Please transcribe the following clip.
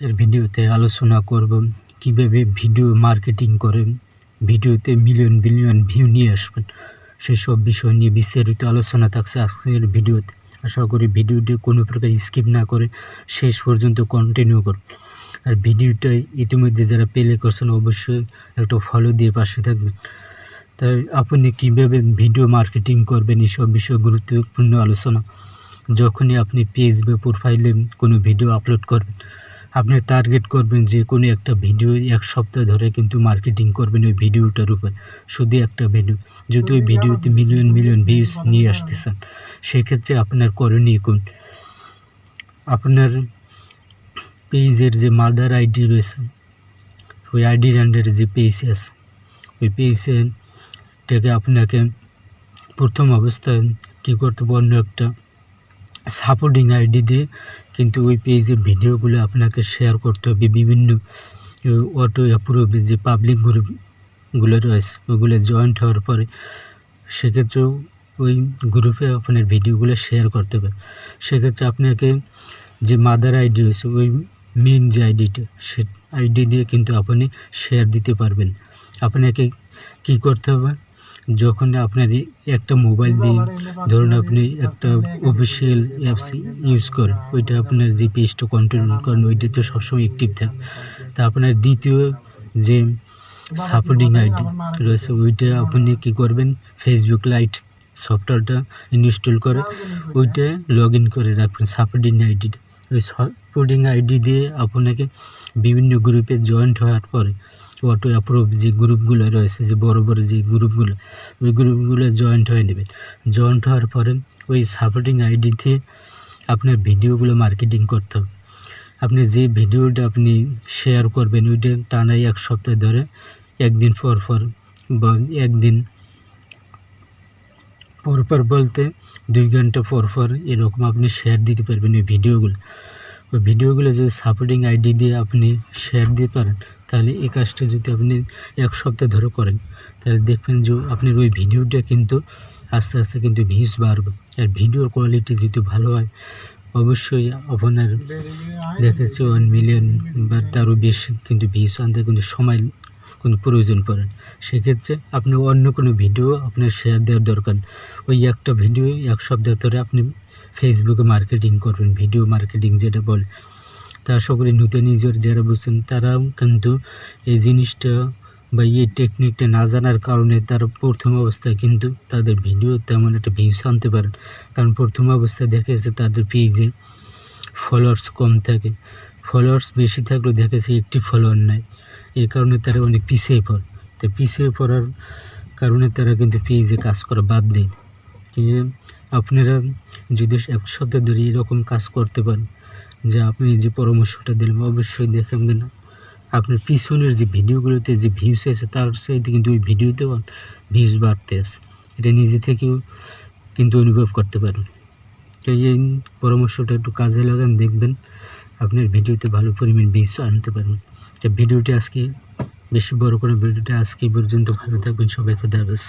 এর ভিডিওতে আলোচনা করব কীভাবে ভিডিও মার্কেটিং করে। ভিডিওতে মিলিয়ন বিলিয়ন ভিউ নিয়ে আসবেন। সেসব বিষয় নিয়ে বিস্তারিত আলোচনা থাকছে আজকের ভিডিওতে। আশা করি ভিডিওটি কোনো প্রকার স্কিপ না করে শেষ পর্যন্ত কন্টিনিউ করুন। আর ভিডিওটা ইতিমধ্যে যারা প্লে করছেন অবশ্যই একটা ফলো দিয়ে পাশে থাকবেন। তাই আপনি কীভাবে ভিডিও মার্কেটিং করবেন এসব বিষয়ে গুরুত্বপূর্ণ আলোচনা। যখনই আপনি পেজ বা প্রোফাইলে কোনো ভিডিও আপলোড করবেন আপনি টার্গেট করবেন যে কোনো একটা ভিডিও এক সপ্তাহ ধরে কিন্তু মার্কেটিং করবেন ওই ভিডিওটার উপর শুধু একটা ভিডিও যদি ওই ভিডিওতে মিলিয়ন মিলিয়ন ভিউজ নিয়ে আসতে চান সেক্ষেত্রে আপনার করণীয় কোন? আপনার পেজের যে মাদার আইডি রয়েছে ওই আইডির আন্ডারে যে পেজ আছে ওই পেজটাকে আপনাকে প্রথম অবস্থায় কী করতে হবে? অন্য একটা সাপোর্টিং আইডি দিয়ে কিন্তু ওই পেজের ভিডিওগুলো আপনাকে শেয়ার করতে হবে। বিভিন্ন অটো অ্যাপ্রুভ যে পাবলিক গ্রুপগুলো রয়েছে, ওগুলো জয়েন্ট হওয়ার পরে সেক্ষেত্রেও ওই গ্রুপে আপনার ভিডিওগুলো শেয়ার করতে হবে। সেক্ষেত্রে আপনাকে যে মাদার আইডি রয়েছে, ওই মেন যে আইডিটা সে আইডি দিয়ে কিন্তু আপনি শেয়ার দিতে পারবেন। আপনাকে কি করতে হবে? যখন আপনার একটা মোবাইল দিয়ে ধরুন আপনি একটা অফিসিয়াল অ্যাপস ইউজ করেন, ওইটা আপনার যে পেজটা কন্ট্রোল করেন, ওইটা তো সবসময় অ্যাক্টিভ থাকে। তা আপনার দ্বিতীয় যে সাপোর্টিং আইডি রয়েছে, ওইটা আপনি কী করবেন? ফেসবুক লাইট সফটওয়্যারটা ইনস্টল করে, ওইটা লগ ইন করে রাখবেন সাপোর্টিং আইডিটা ওই সাপোর্টিং আইডি দিয়ে আপনাকে বিভিন্ন গ্রুপে জয়েন্ট হওয়ার পরে অটো অ্যাপ্রুভ যে গ্রুপগুলো রয়েছে, যে বড় বড় যে গ্রুপগুলো, ওই গ্রুপগুলো জয়েন্ট হয়ে নেবেন। জয়েন্ট হওয়ার পরে ওই সাপোর্টিং আইডিতে আপনার ভিডিওগুলো মার্কেটিং করতে হবে। আপনি যে ভিডিওটা আপনি শেয়ার করবেন, ওইটা টানাই এক সপ্তাহ ধরে, একদিন পর পর বা একদিন পরপর বলতে দুই ঘণ্টা পর পর এরকম আপনি শেয়ার দিতে পারবেন ওই ভিডিওগুলো। ওই ভিডিওগুলো যদি সাপোর্টিং আইডি দিয়ে আপনি শেয়ার দিতে পারেন, তাহলে এই কাজটা যদি আপনি এক সপ্তাহ ধরে করেন, তাহলে দেখবেন যে আপনার ওই ভিডিওটা কিন্তু আস্তে আস্তে কিন্তু ভিউজ বাড়বে। আর ভিডিওর কোয়ালিটি যদি ভালো হয়, অবশ্যই আপনার দেখেছে ওয়ান মিলিয়ন বা তারও বেশি কিন্তু ভিউজ আনতে কিন্তু সময় কোনো প্রয়োজন পড়ে না। সেক্ষেত্রে আপনি অন্য কোনো ভিডিও আপনার শেয়ার দেওয়ার দরকার ওই একটা ভিডিও এক সপ্তাহ ধরে আপনি ফেসবুকে মার্কেটিং করবেন ভিডিও মার্কেটিং যেটা বলে। তা করি নতুন ইউজার যারা বুঝছেন তারাও কিন্তু এই জিনিসটা বা এই টেকনিকটা না জানার কারণে তারা প্রথম অবস্থায় কিন্তু তাদের ভিডিও তেমন একটা ভিউজ আনতে পারেন কারণ প্রথম অবস্থায় দেখা যাচ্ছে তাদের পেজে ফলোয়ার্স কম থাকে। ফলোয়ার্স বেশি থাকলেও দেখেছি একটি ফলোয়ার নাই। এই কারণে তারা অনেক পিছিয়ে পড়ে। তো পিছিয়ে পড়ার কারণে তারা কিন্তু পেজে কাজ করা বাদ দেয়। আপনারা যদি এক সপ্তাহ ধরে এরকম কাজ করতে পারেন, যে আপনি যে পরামর্শটা দিলেন, অবশ্যই দেখবেন না। আপনার পিছনের যে ভিডিওগুলোতে যে ভিউস আছে, তার সাথে কিন্তু ওই ভিডিওতেও ভিউজ বাড়তে আছে। এটা নিজে থেকেও কিন্তু অনুভব করতে পারেন। তো এই পরামর্শটা একটু কাজে লাগান, দেখবেন আপনার ভিডিওতে ভালো পরিমাণ ভিউজ আনতে পারবেন। তো ভিডিওটি আজকে, বেশি বড় করে ভিডিওটি আজকে পর্যন্ত ভালো থাকবেন। সবাই খুদা হাফেজ।